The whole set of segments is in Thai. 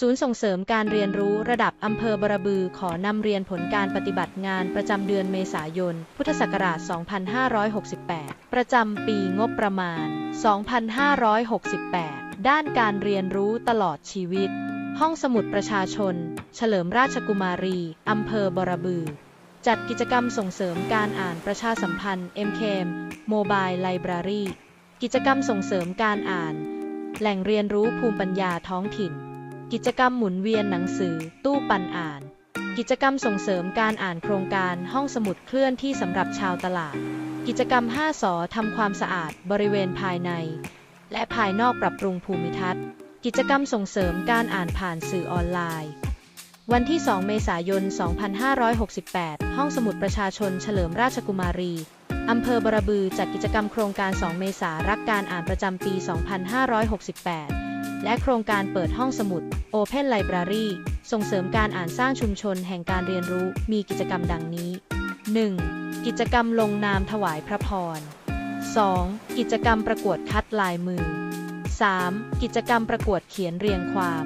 ศูนย์ส่งเสริมการเรียนรู้ระดับอำเภอบรบือขอนำเรียนผลการปฏิบัติงานประจำเดือนเมษายน พุทธศักราช 2568 ประจำปีงบประมาณ 2568 ด้านการเรียนรู้ตลอดชีวิต ห้องสมุดประชาชน เฉลิมราชกุมารีอำเภอบรบือ จัดกิจกรรมส่งเสริมการอ่านประชาสัมพันธ์ MKM Mobile Library กิจกรรมส่งเสริมการอ่าน แหล่งเรียนรู้ภูมิปัญญาท้องถิ่น กิจกรรมหมุนเวียนหนังสือ ตู้ปันอ่าน กิจกรรมส่งเสริมการอ่านโครงการห้องสมุดเคลื่อนที่สำหรับชาวตลาด กิจกรรม 5 สอทำความสะอาดบริเวณภายใน และภายนอกปรับปรุงภูมิทัศน์ กิจกรรมส่งเสริมการอ่านผ่านสื่อออนไลน์ วันที่ 2 เมษายน 2568 ห้องสมุดประชาชนเฉลิมราชกุมารีอำเภอบรบือจัดกิจกรรมโครงการ 2 เมษารักการอ่านประจำปี 2568 และโครงการเปิดห้องสมุด Open Library ส่งเสริมการอ่านสร้างชุมชนแห่งการเรียนรู้มีกิจกรรมดังนี้ 1. กิจกรรมลงนามถวายพระพร 2. กิจกรรมประกวดคัดลายมือ 3. กิจกรรมประกวดเขียนเรียงความ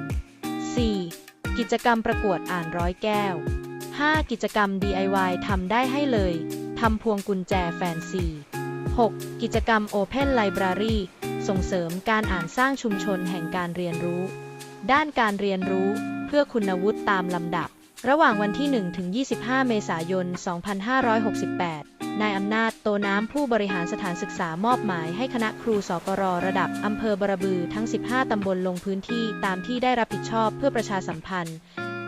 4. กิจกรรมประกวดอ่านร้อยแก้ว 5. กิจกรรม DIY ทำได้ให้เลย ทำพวงกุญแจแฟนซี 6. กิจกรรม Open Library ส่งเสริมการอ่านสร้างชุมชนแห่งการเรียนรู้ ด้านการเรียนรู้ เพื่อคุณวุฒิตามลำดับ ระหว่างวันที่ 1 ถึง 25 เมษายน 2568 นายอำนาจโตน้ำผู้บริหารสถานศึกษามอบหมายให้คณะครูสกรระดับอำเภอบรบือทั้ง 15 ตำบลลงพื้นที่ตามที่ได้รับผิดชอบเพื่อประชาสัมพันธ์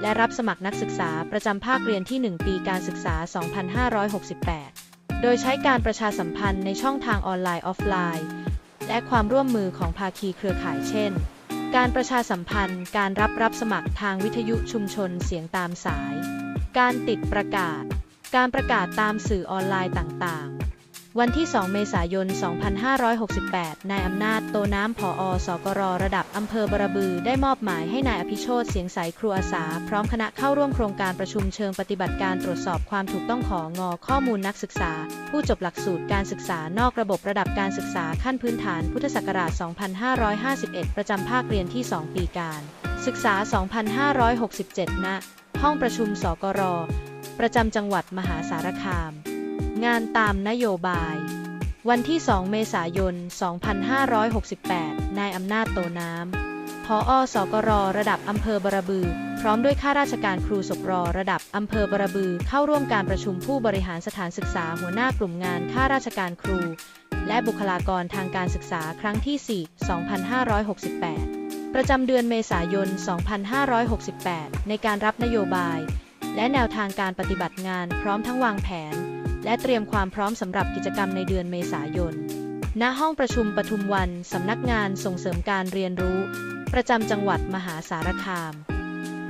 และรับสมัครนักศึกษาประจำภาคเรียนที่ 1 ปีการศึกษา 2568 โดยใช้การประชาสัมพันธ์ในช่องทางออนไลน์ออฟไลน์ และความร่วมมือของภาคีเครือข่ายเช่น การประชาสัมพันธ์ การรับรับสมัครทางวิทยุชุมชนเสียงตามสาย การติดประกาศ การประกาศตามสื่อออนไลน์ต่างๆ วันที่ 2 เมษายน 2568 นายอำนาจ โตน้ำผออสกร ระดับอำเภอบรบือ ได้มอบหมายให้นายอภิโชตเสียงใสครูอาสา พร้อมคณะเข้าร่วมโครงการประชุมเชิงปฏิบัติการตรวจสอบความถูกต้องของงอข้อมูลนักศึกษา ผู้จบหลักสูตรการศึกษานอกระบบระดับการศึกษาขั้นพื้นฐานพุทธศักราช 2551 ประจำภาคเรียนที่ 2 ปีการ ศึกษา 2567 ณ ห้องประชุมสกร ประจำจังหวัดมหาสารคาม งานตามนโยบาย วันที่ 2 เมษายน 2568 นายอำนาจโตน้ำพออสกรระดับอำเภอบรบือ พร้อมด้วยข้าราชการครูศกรระดับอำเภอบรบือ เข้าร่วมการประชุมผู้บริหารสถานศึกษาหัวหน้ากลุ่มงานข้าราชการครู และบุคลากรทางการศึกษาครั้งที่ 4 2568 ประจำเดือนเมษายน 2568 ในการรับนโยบาย และแนวทางการปฏิบัติงานพร้อมทั้งวางแผน และเตรียมความพร้อมสำหรับกิจกรรมในเดือนเมษายน ณ ห้องประชุมปทุมวัน สำนักงานส่งเสริมการเรียนรู้ ประจำจังหวัดมหาสารคาม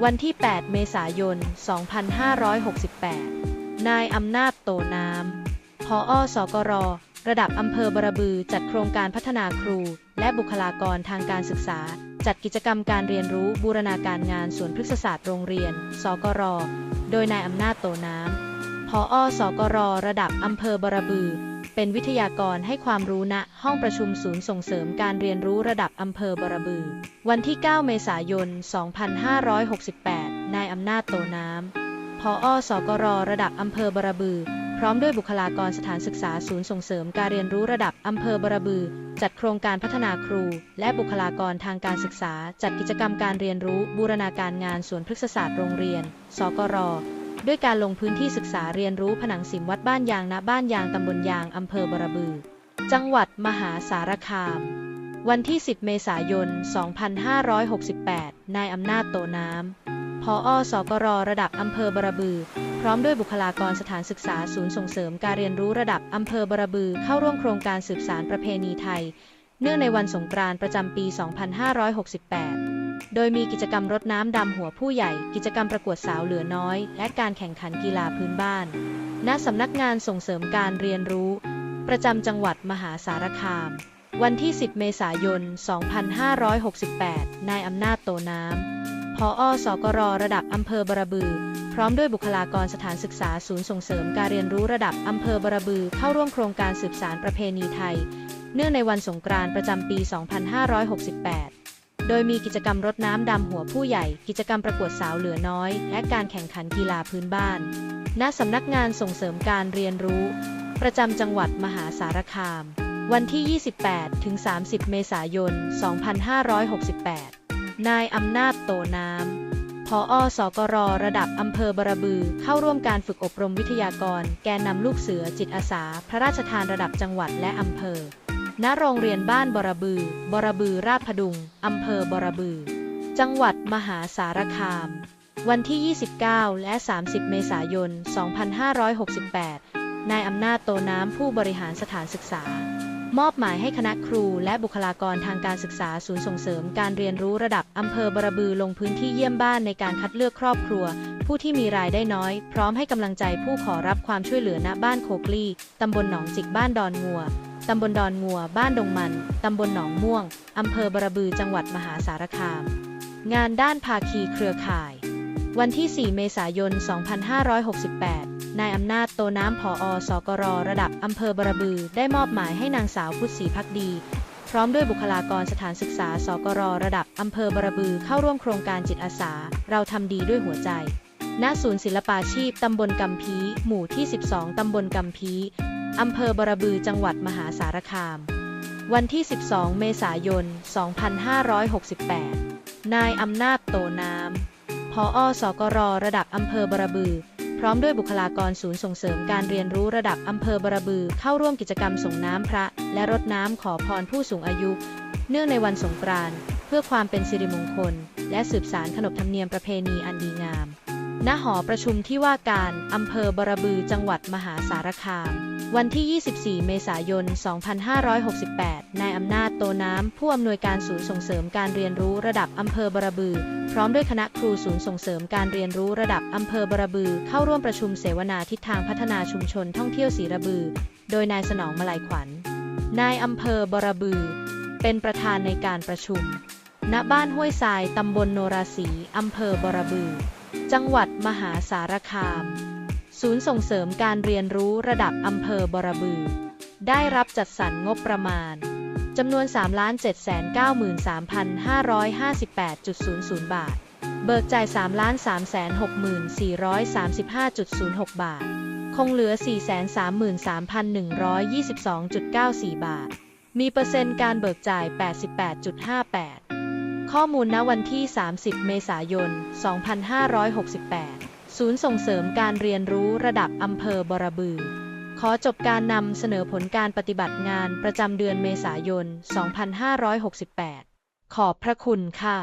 วันที่ 8 เมษายน 2568 นายอำนาจโตน้ำพออสกร ระดับอำเภอบรบือจัดโครงการพัฒนาครู และบุคลากรทางการศึกษา จัดกิจกรรมการเรียนรู้บูรณาการงานสวนพฤกษศาสตร์โรงเรียน สกร โดยนายอำนาจโตน้ำ พออสกร ระดับอำเภอบรบือ เป็นวิทยากรให้ความรู้ณห้องประชุมศูนย์ส่งเสริมการเรียนรู้ระดับอำเภอบรบือ วันที่ 9 เมษายน 2568 นายอำนาจโตน้ำพออสกร ระดับอำเภอบรบือ พร้อมด้วยบุคลากรสถานศึกษาศูนย์ส่งเสริมการเรียนรู้ระดับอำเภอบรบือ จัดโครงการพัฒนาครู และบุคลากรทางการศึกษา จัดกิจกรรมการเรียนรู้บูรณาการงานสวนพฤกษศาสตร์โรงเรียน สกร ด้วยการลงพื้นที่ศึกษาเรียนรู้ผนังสิมวัดบ้านยางณบ้านยางตำบลยางอำเภอบรบือ จังหวัดมหาสารคาม วันที่ 10 เมษายน 2568 นายอำนาจโตน้ำพออสกรระดับอำเภอบรบือ พร้อมด้วยบุคลากรสถานศึกษาศูนย์ส่งเสริมการเรียนรู้ระดับอำเภอบรบือเข้าร่วมโครงการสืบสารประเพณีไทย เนื่องในวันสงกรานต์ประจำปี 2568 โดยมีกิจกรรมรดน้ำดำหัวผู้ใหญ่ กิจกรรมประกวดสาวเหลือน้อย และการแข่งขันกีฬาพื้นบ้าน ณ สำนักงานส่งเสริมการเรียนรู้ ประจำจังหวัดมหาสารคาม วันที่ 10 เมษายน 2568 นายอำนาจโตน้ำ พออสกรระดับอำเภอบรบือ พร้อมด้วยบุคลากรสถานศึกษาศูนย์ส่งเสริมการเรียนรู้ระดับอำเภอบรบือ เข้าร่วมโครงการสืบสารประเพณีไทย เนื่องในวันสงกรานต์ประจำปี 2568 โดยมีกิจกรรมรดน้ำดำหัวผู้ใหญ่ กิจกรรมประกวดสาวเหลือน้อย และการแข่งขันกีฬาพื้นบ้าน ณ สำนักงานส่งเสริมการเรียนรู้ ประจำจังหวัดมหาสารคาม วันที่ 28 ถึง 30 เมษายน 2568 นายอำนาจโตน้ำพออสกร ระดับอำเภอบรบือ เข้าร่วมการฝึกอบรมวิทยากร แกนนำลูกเสือจิตอาสา พระราชทานระดับจังหวัดและอำเภอ ณโรงเรียนบ้านบรบือ บรบือราชพดุง อำเภอบรบือ จังหวัดมหาสารคาม วันที่ 29 และ 30 เมษายน 2568 นายอำนาจโตน้ำผู้บริหารสถานศึกษา มอบหมายให้คณะครูและบุคลากรทางการศึกษาศูนย์ส่งเสริมการเรียนรู้ระดับอำเภอบรบือลงพื้นที่เยี่ยมบ้านในการคัดเลือกครอบครัวผู้ที่มีรายได้น้อย พร้อมให้กำลังใจผู้ขอรับความช่วยเหลือณบ้านโคกลี่ ตำบลหนองจิกบ้านดอนงัว ตำบลดอนงัว บ้านดงมัน ตำบลหนองม่วง อำเภอบรบือ จังหวัดมหาสารคาม งานด้านภาคีเครือข่าย วันที่ 4 เมษายน 2568 นายอำนาจโตน้ำผออสกร ระดับอำเภอบรบือ ได้มอบหมายให้นางสาวพุทธศรีพักดี พร้อมด้วยบุคลากรสถานศึกษา สกร ระดับอำเภอบรบือ เข้าร่วมโครงการจิตอาสา เราทำดีด้วยหัวใจณศูนย์ศิลปาชีพ ตำบลกำพี หมู่ที่ 12 ตำบลกำพี อำเภอบรบือจังหวัดมหาสารคาม วันที่ 12 เมษายน 2568 นายอำนาจโตน้ำพออสกรระดับอำเภอบรบือ พร้อมด้วยบุคลากรศูนย์ส่งเสริมการเรียนรู้ระดับอำเภอบรบือเข้าร่วมกิจกรรมส่งน้ำพระ และรดน้ำขอพรผู้สูงอายุ เนื่องในวันสงกรานต์เพื่อความเป็นสิริมงคล และสืบสารขนบธรรมเนียมประเพณีอันดีงามณหอประชุมที่ว่าการอำเภอบรบือจังหวัดมหาสารคาม วันที่ 24 เมษายน 2568 นายอำนาจโตน้ำ ผู้อำนวยการศูนย์ส่งเสริมการเรียนรู้ระดับอำเภอบรบือ พร้อมด้วยคณะครูศูนย์ส่งเสริมการเรียนรู้ระดับอำเภอบรบือ เข้าร่วมประชุมเสวนาทิศทางพัฒนาชุมชนท่องเที่ยวศรีระบือ โดยนายสนองมาลัยขวัญ นายอำเภอบรบือ เป็นประธานในการประชุม ณ บ้านห้วยทราย ตำบลโนราศีอำเภอบรบือ จังหวัดมหาสารคาม ศูนย์ส่งเสริมการเรียนรู้ระดับอำเภอบรบือ ได้รับจัดสรรงบประมาณจำนวน 3,793,558.00 บาท เบิกจ่าย 3,365,435.06 บาท คงเหลือ 433,122.94 บาท มีเปอร์เซ็นต์การเบิกจ่าย 88.58 ข้อมูลณวันที่ 30 เมษายน 2568 ศูนย์ส่งเสริมการเรียนรู้ระดับอำเภอบรบือ ขอจบการนำเสนอผลการปฏิบัติงานประจำเดือนเมษายน 2568 ขอบพระคุณค่ะ